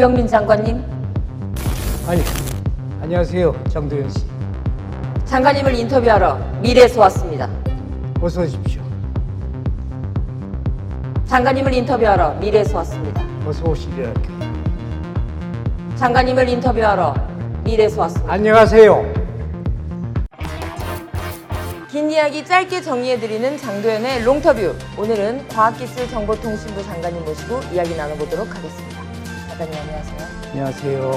유영민 장관님, 아니, 안녕하세요. 장도연 씨. 장관님을 인터뷰하러 미래에서 왔습니다. 어서 오십시오. 장관님을 인터뷰하러 미래에서 왔습니다. 어서 오시리라. 장관님을 인터뷰하러 미래에서 왔습니다. 안녕하세요. 긴 이야기 짧게 정리해드리는 장도연의 롱터뷰. 오늘은 과학기술정보통신부 장관님 모시고 이야기 나눠보도록 하겠습니다. 장관님 안녕하세요. 안녕하세요.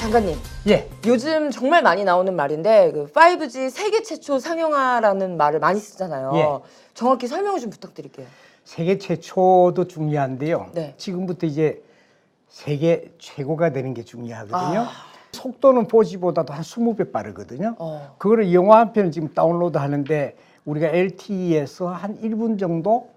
장관님, 예, 요즘 정말 많이 나오는 말인데 그 5G 세계 최초 상용화라는 말을 많이 쓰잖아요. 예. 정확히 설명을 좀 부탁드릴게요. 세계 최초도 중요한데요. 네. 지금부터 이제 세계 최고가 되는 게 중요하거든요. 아. 속도는 4G보다도 한 20배 빠르거든요. 어. 그거를 영화 한 편을 지금 다운로드 하는데 우리가 LTE에서 한 1분 정도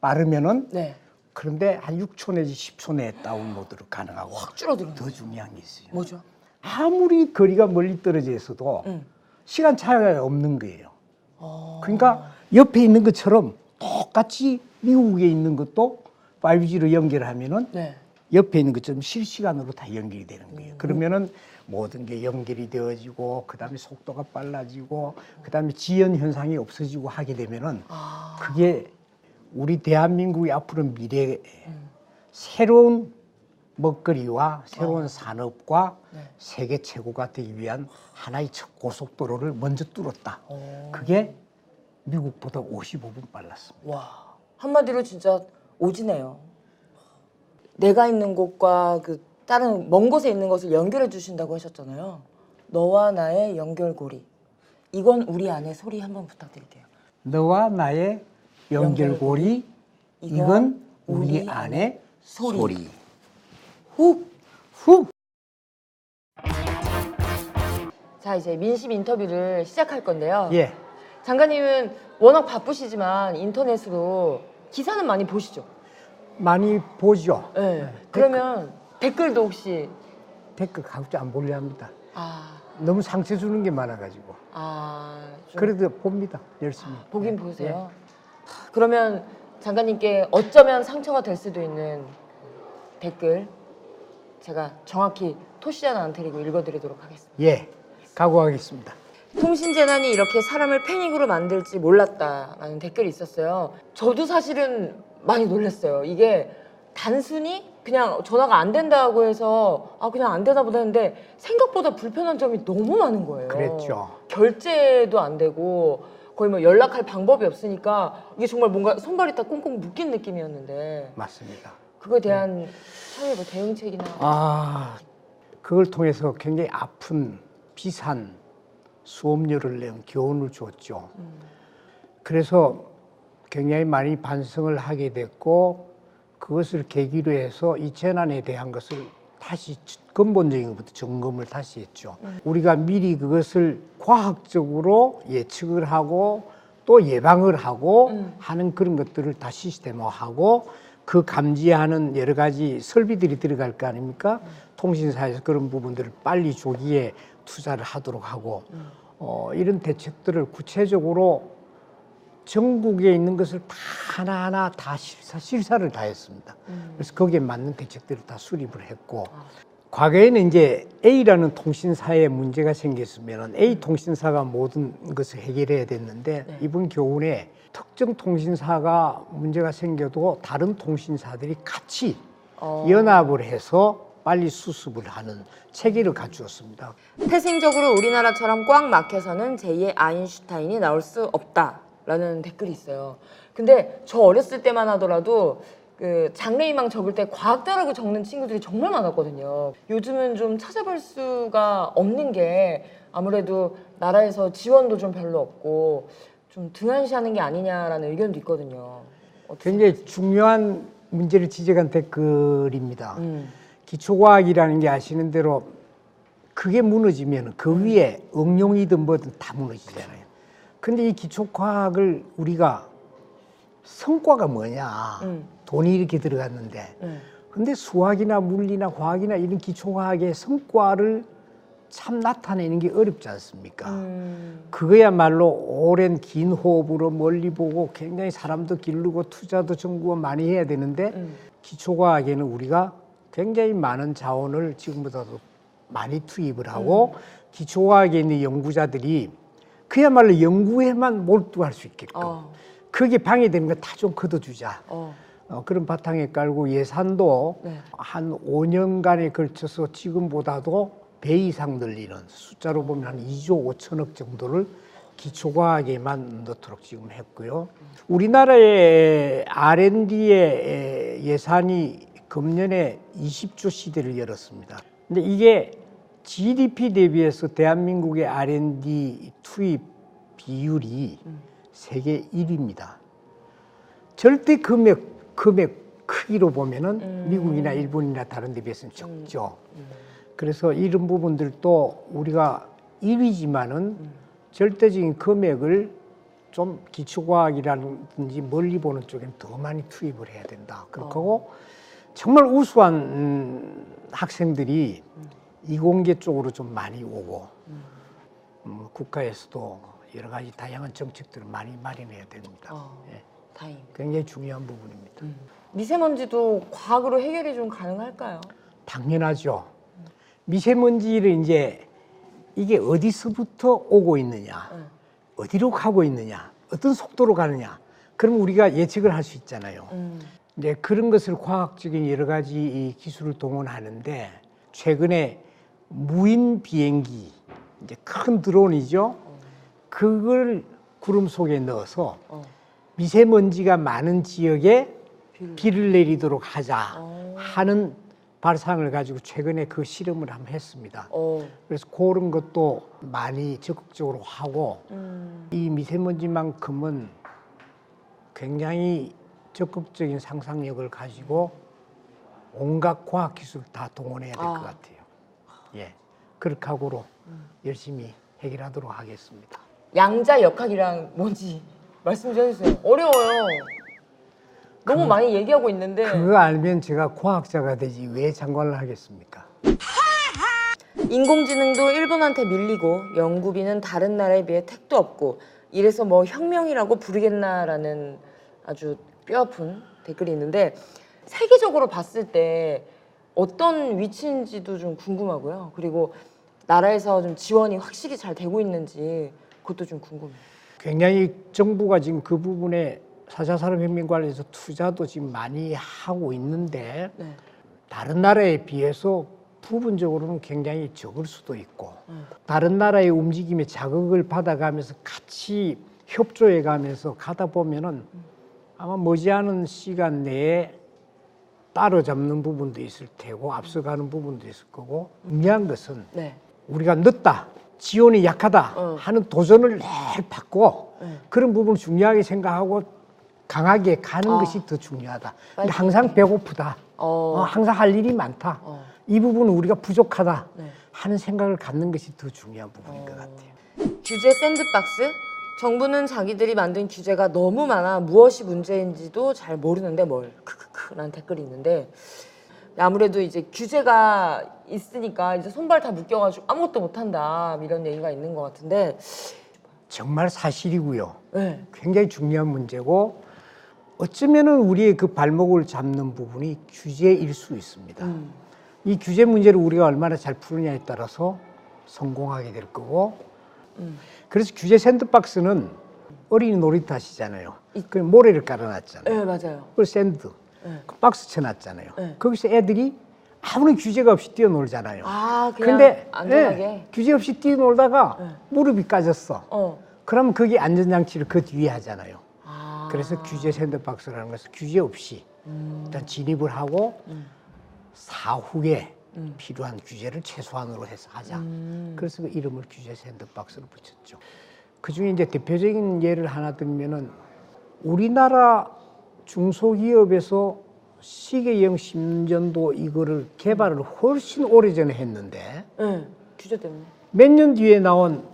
빠르면은 네. 그런데 한 6초 내지 10초 내에 다운로드로 가능하고 확 줄어드는 더 중요한 게 있어요. 뭐죠? 아무리 거리가 멀리 떨어져 있어도 음. 시간 차이가 없는 거예요. 어. 그러니까 옆에 있는 것처럼 똑같이 미국에 있는 것도 5G로 연결하면은 네. 옆에 있는 것처럼 실시간으로 다 연결이 되는 거예요. 그러면은 모든 게 연결이 되어지고 그다음에 속도가 빨라지고 그다음에 지연 현상이 없어지고 하게 되면은 아. 그게 우리 대한민국의 앞으로 미래에 새로운 먹거리와 새로운 산업과 네. 세계 최고가 되기 위한 하나의 첫 고속도로를 먼저 뚫었다. 어. 그게 미국보다 55분 빨랐습니다. 와. 한마디로 진짜 오지네요. 내가 있는 곳과 그 다른 먼 곳에 있는 것을 연결해 주신다고 하셨잖아요. 너와 나의 연결고리. 이건 우리 안의 소리 한번 부탁드릴게요. 너와 나의 연결고리, 이건 우리 안의 소리. 소리. 훅. 훅! 자, 이제 민심 인터뷰를 시작할 건데요. 예. 장관님은 워낙 바쁘시지만 인터넷으로 기사는 많이 보시죠? 많이 보죠. 네. 그러면 댓글도 혹시 댓글 가급적 안 보려 합니다. 아, 너무 상처 주는 게 많아가지고. 아, 좀 그래도 봅니다. 열심히. 보긴 예. 보세요. 그러면 장관님께 어쩌면 상처가 될 수도 있는 댓글 제가 정확히 토시자는 안 드리고 읽어드리도록 하겠습니다. 예. 예. 각오하겠습니다. 통신 재난이 이렇게 사람을 패닉으로 만들지 몰랐다라는 댓글이 있었어요. 저도 사실은 많이 놀랐어요. 이게 단순히 그냥 전화가 안 된다고 해서 아 그냥 안 되나 보다 했는데 생각보다 불편한 점이 너무 많은 거예요. 그랬죠. 결제도 안 되고 거의 뭐 연락할 방법이 없으니까 이게 정말 뭔가 손발이 다 꽁꽁 묶인 느낌이었는데 맞습니다. 그거에 대한 사회 뭐 대응책이나 아, 그걸 통해서 굉장히 아픈 비산 수업료를 내는 교훈을 줬죠. 그래서 굉장히 많이 반성을 하게 됐고 그것을 계기로 해서 이 재난에 대한 것을 다시 근본적인 것부터 점검을 다시 했죠. 우리가 미리 그것을 과학적으로 예측을 하고 또 예방을 하고 하는 그런 것들을 다 시스템화하고 그 감지하는 여러 가지 설비들이 들어갈 거 아닙니까? 통신사에서 그런 부분들을 빨리 조기에 투자를 하도록 하고 어, 이런 대책들을 구체적으로 전국에 있는 것을 다 하나하나 다 실사, 실사를 다 했습니다. 그래서 거기에 맞는 대책들을 다 수립을 했고 과거에는 이제 A라는 통신사에 문제가 생겼으면 A 통신사가 모든 것을 해결해야 됐는데 이번 교훈에 특정 통신사가 문제가 생겨도 다른 통신사들이 같이 어. 연합을 해서 빨리 수습을 하는 체계를 갖추었습니다. 태생적으로 우리나라처럼 꽉 막혀서는 제2의 아인슈타인이 나올 수 없다 라는 댓글이 있어요. 근데 저 어렸을 때만 하더라도 그 장래희망 적을 때 과학자라고 적는 친구들이 정말 많았거든요. 요즘은 좀 찾아볼 수가 없는 게 아무래도 나라에서 지원도 좀 별로 없고 좀 등한시하는 게 아니냐라는 의견도 있거든요. 굉장히 중요한 문제를 지적한 댓글입니다. 음. 기초과학이라는 게 아시는 대로 그게 무너지면 그 위에 응용이든 뭐든 다 무너지잖아요. 근데 이 기초과학을 우리가 성과가 뭐냐. 음. 돈이 이렇게 들어갔는데. 음. 근데 수학이나 물리나 과학이나 이런 기초과학의 성과를 참 나타내는 게 어렵지 않습니까? 음. 그거야말로 오랜 긴 호흡으로 멀리 보고 굉장히 사람도 기르고 투자도 정부가 많이 해야 되는데 음. 기초과학에는 우리가 굉장히 많은 자원을 지금보다도 많이 투입을 하고 기초과학에 있는 연구자들이 그야말로 연구에만 몰두할 수 있게끔 어, 그게 방해되는 거 다 좀 걷어주자. 어, 어, 그런 바탕에 깔고 예산도 네. 한 5년간에 걸쳐서 지금보다도 배 이상 늘리는 숫자로 보면 한 2조 5천억 정도를 기초과학에만 넣도록 지금 했고요. 우리나라의 R&D의 예산이 금년에 20조 시대를 열었습니다. 근데 이게 GDP 대비해서 대한민국의 R&D 투입 비율이 세계 1위입니다. 절대 금액 금액 크기로 보면은 미국이나 일본이나 다른 데 비해서는 적죠. 그래서 이런 부분들도 우리가 1위지만은 절대적인 금액을 좀 기초과학이라든지 멀리 보는 쪽엔 더 많이 투입을 해야 된다. 그렇고 정말 우수한 음, 학생들이 이공계 쪽으로 좀 많이 오고 음, 국가에서도 여러 가지 다양한 정책들을 많이 마련해야 됩니다. 어. 예. 다행입니다. 굉장히 중요한 부분입니다. 미세먼지도 과학으로 해결이 좀 가능할까요? 당연하죠. 미세먼지를 이제 이게 어디서부터 오고 있느냐, 네. 어디로 가고 있느냐, 어떤 속도로 가느냐, 그럼 우리가 예측을 할 수 있잖아요. 음, 이제 그런 것을 과학적인 여러 가지 이 기술을 동원하는데 최근에 무인 비행기 이제 큰 드론이죠. 그걸 구름 속에 넣어서 어, 미세먼지가 많은 지역에 비를. 내리도록 하자 어. 하는 발상을 가지고 최근에 그 실험을 한번 했습니다. 어, 그래서 그런 것도 많이 적극적으로 하고 음, 이 미세먼지만큼은 굉장히 적극적인 상상력을 가지고 온갖 과학 기술 다 동원해야 될것 아. 같아요. 예, 그렇게 하고로 열심히 해결하도록 하겠습니다. 양자 역학이랑 뭔지 말씀 좀 해주세요. 어려워요. 너무 많이 얘기하고 있는데 그거 알면 제가 과학자가 되지 왜 장관을 하겠습니까? 인공지능도 일본한테 밀리고 연구비는 다른 나라에 비해 택도 없고 이래서 뭐 혁명이라고 부르겠나라는 아주 뼈아픈 댓글이 있는데 세계적으로 봤을 때 어떤 위치인지도 좀 궁금하고요. 그리고 나라에서 좀 지원이 확실히 잘 되고 있는지 그것도 좀 궁금해요. 굉장히 정부가 지금 그 부분에 사자 산업혁명 관련해서 투자도 지금 많이 하고 있는데 네. 다른 나라에 비해서 부분적으로는 굉장히 적을 수도 있고 음. 다른 나라의 움직임에 자극을 받아가면서 같이 협조해 가면서 가다 보면은 아마 머지않은 시간 내에 따로잡는 부분도 있을 테고 앞서가는 부분도 있을 거고 중요한 것은 네. 우리가 늦다 지원이 약하다 어. 하는 도전을 늘 받고 네. 그런 부분을 중요하게 생각하고 강하게 가는 아. 것이 더 중요하다. 근데. 항상 배고프다. 어. 어, 항상 할 일이 많다. 어. 이 부분은 우리가 부족하다 네. 하는 생각을 갖는 것이 더 중요한 부분인 것 어. 같아요. 규제 샌드박스? 정부는 자기들이 만든 규제가 너무 많아 무엇이 문제인지도 잘 모르는데 뭘 크크크라는 댓글이 있는데 아무래도 이제 규제가 있으니까 이제 손발 다 묶여가지고 아무것도 못한다 이런 얘기가 있는 것 같은데 정말 사실이고요. 네. 굉장히 중요한 문제고 어쩌면은 우리의 그 발목을 잡는 부분이 규제일 수 있습니다. 음. 이 규제 문제를 우리가 얼마나 잘 푸느냐에 따라서 성공하게 될 거고 음. 그래서 규제 샌드박스는 어린이 놀이터 하시잖아요. 이- 그 모래를 깔아놨잖아요. 네 맞아요. 그 샌드 네. 그 박스 쳐놨잖아요. 네. 거기서 애들이 아무런 규제가 없이 뛰어놀잖아요. 아 그냥 근데 안전하게. 예, 규제 없이 뛰어놀다가 네. 무릎이 까졌어. 어. 그럼 거기 안전장치를 그 뒤에 하잖아요. 아. 그래서 규제 샌드박스라는 것은 규제 없이 음. 일단 진입을 하고 음. 사후에 음. 필요한 규제를 최소한으로 해서 하자. 음. 그래서 그 이름을 규제 샌드박스로 붙였죠. 그 중에 이제 대표적인 예를 하나 들면은 우리나라 중소기업에서 시계형 심전도 이거를 개발을 훨씬 오래전에 했는데 네. 규제 때문에. 몇 년 뒤에 나온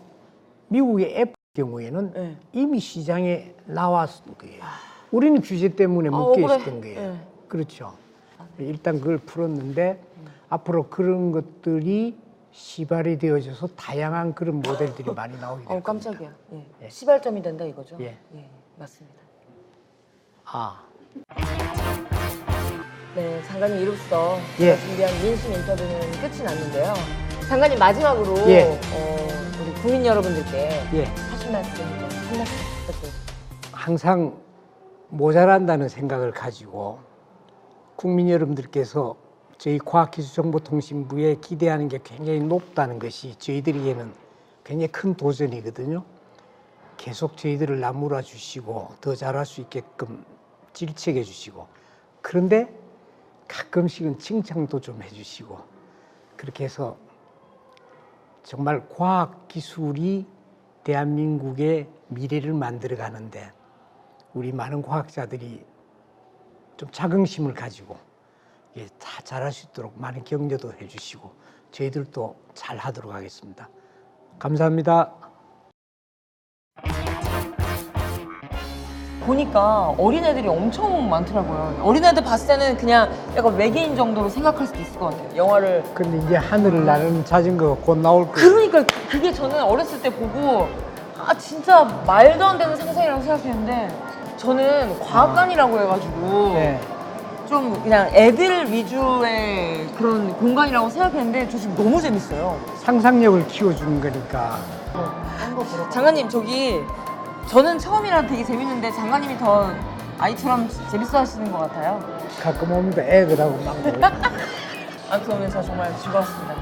미국의 애플 경우에는 네. 이미 시장에 나왔던 거예요. 우리는 규제 때문에 아, 묶여 억울해. 있었던 거예요. 네. 그렇죠. 일단 그걸 풀었는데 앞으로 그런 것들이 시발이 되어져서 다양한 그런 모델들이 많이 나오게 될 어. 깜짝이야. 예. 예. 시발점이 된다 이거죠? 예. 맞습니다. 아, 네, 장관님 이로써 예. 준비한 민심 인터뷰는 끝이 났는데요. 장관님 마지막으로 예. 어, 우리 국민 여러분들께 예. 하신 말씀 좀한 말씀 부탁드립니다. 항상 모자란다는 생각을 가지고 국민 여러분들께서 저희 과학기술정보통신부에 기대하는 게 굉장히 높다는 것이 저희들에게는 굉장히 큰 도전이거든요. 계속 저희들을 나무라 주시고 더 잘할 수 있게끔 질책해 주시고 그런데 가끔씩은 칭찬도 좀 해주시고 그렇게 해서 정말 과학 기술이 대한민국의 미래를 만들어 가는데 우리 많은 과학자들이 좀 자긍심을 가지고 예, 다 잘할 수 있도록 많은 격려도 해주시고 저희들도 잘 하도록 하겠습니다. 감사합니다. 보니까 어린애들이 엄청 많더라고요. 어린애들 봤을 때는 그냥 약간 외계인 정도로 생각할 수도 있을 것 같아요. 영화를. 근데 이제 하늘을 나는 자전거가 곧 나올 거예요. 그러니까 그게 저는 어렸을 때 보고 아 진짜 말도 안 되는 상상이라고 생각했는데 저는 과학관이라고 해가지고 네. 좀 그냥 애들 위주의 그런 공간이라고 생각했는데 저 지금 너무 재밌어요. 상상력을 키워주는 거니까 장관님 저기 저는 처음이라 되게 재밌는데 장관님이 더 아이처럼 재밌어 하시는 것 같아요. 가끔 오면 애들하고 막 놀고. 아 그러면 저 정말 즐거웠습니다.